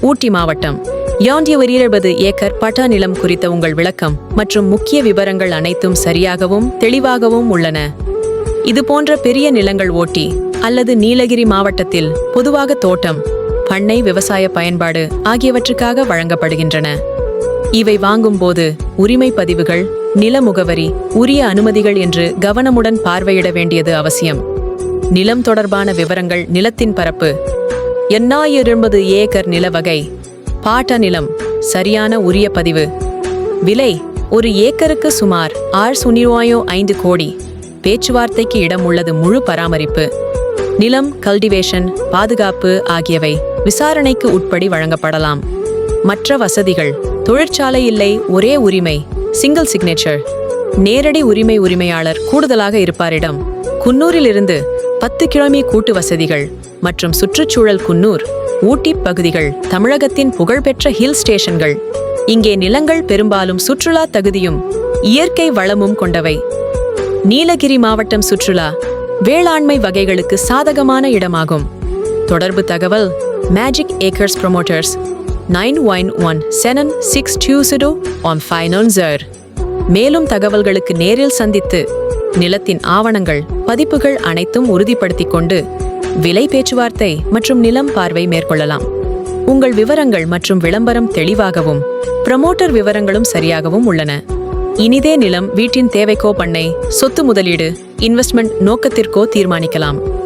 ஊட்டி மாவட்டம். யாண்டிய இருபது ஏக்கர் பட்டா நிலம் குறித்த உங்கள் விளக்கம் மற்றும் முக்கிய விவரங்கள் அனைத்தும் சரியாகவும் தெளிவாகவும் உள்ளன. இது போன்ற பெரிய நிலங்கள் ஓட்டி அல்லது நீலகிரி மாவட்டத்தில் பொதுவாக தோட்டம் பண்ணை விவசாய பயன்பாடு ஆகியவற்றுக்காக வழங்கப்படுகின்றன. இவை வாங்கும்போது உரிமை பதிவுகள் நில முகவரி உரிய அனுமதிகள் என்று கவனமுடன் பார்வையிட வேண்டியது அவசியம். நிலம் தொடர்பான விவரங்கள் நிலத்தின் பரப்பு எண்ணாயிரம்பது ஏக்கர் நில வகை பாட்ட நிலம் சரியான உரிய பதிவு. விலை ஒரு ஏக்கருக்கு சுமார் ஆர் சுனிவாயோ ஐந்து கோடி. பேச்சுவார்த்தைக்கு இடம் உள்ளது முழு பராமரிப்பு. நிலம் கல்டிவேஷன் பாதுகாப்பு ஆகியவை விசாரணைக்கு உட்படி வழங்கப்படலாம். மற்ற வசதிகள் தொழிற்சாலை இல்லை ஒரே உரிமை சிங்கிள் சிக்னேச்சர் நேரடி உரிமை உரிமையாளர் கூடுதலாக இருப்பாரிடம். குன்னூரிலிருந்து பத்து கிலோமீ கூட்டு வசதிகள் மற்றும் சுற்றுச்சூழல் குன்னூர் ஊட்டி பகுதிகள் தமிழகத்தின் புகழ்பெற்ற ஹில் ஸ்டேஷன்கள். இங்கே நிலங்கள் பெரும்பாலும் சுற்றுலா தகுதியும் இயற்கை வளமும் கொண்டவை. நீலகிரி மாவட்டம் சுற்றுலா வேளாண்மை வகைகளுக்கு சாதகமான இடமாகும். தொடர்பு தகவல் magic acres promoters nine one one seven six two one on ஃபைன் ஜர் மேலும் தகவல்களுக்கு நேரில் சந்தித்து நிலத்தின் ஆவணங்கள் பதிப்புகள் அனைத்தும் உறுதிப்படுத்திக் கொண்டு விலை பேச்சுவார்த்தை மற்றும் நிலம் பார்வை மேற்கொள்ளலாம். உங்கள் விவரங்கள் மற்றும் விளம்பரம் தெளிவாகவும் ப்ரமோட்டர் விவரங்களும் சரியாகவும் உள்ளன. இனிதே நிலம் வீட்டின் தேவைக்கோ பண்ணை சொத்து முதலீடு இன்வெஸ்ட்மெண்ட் நோக்கத்திற்கோ தீர்மானிக்கலாம்.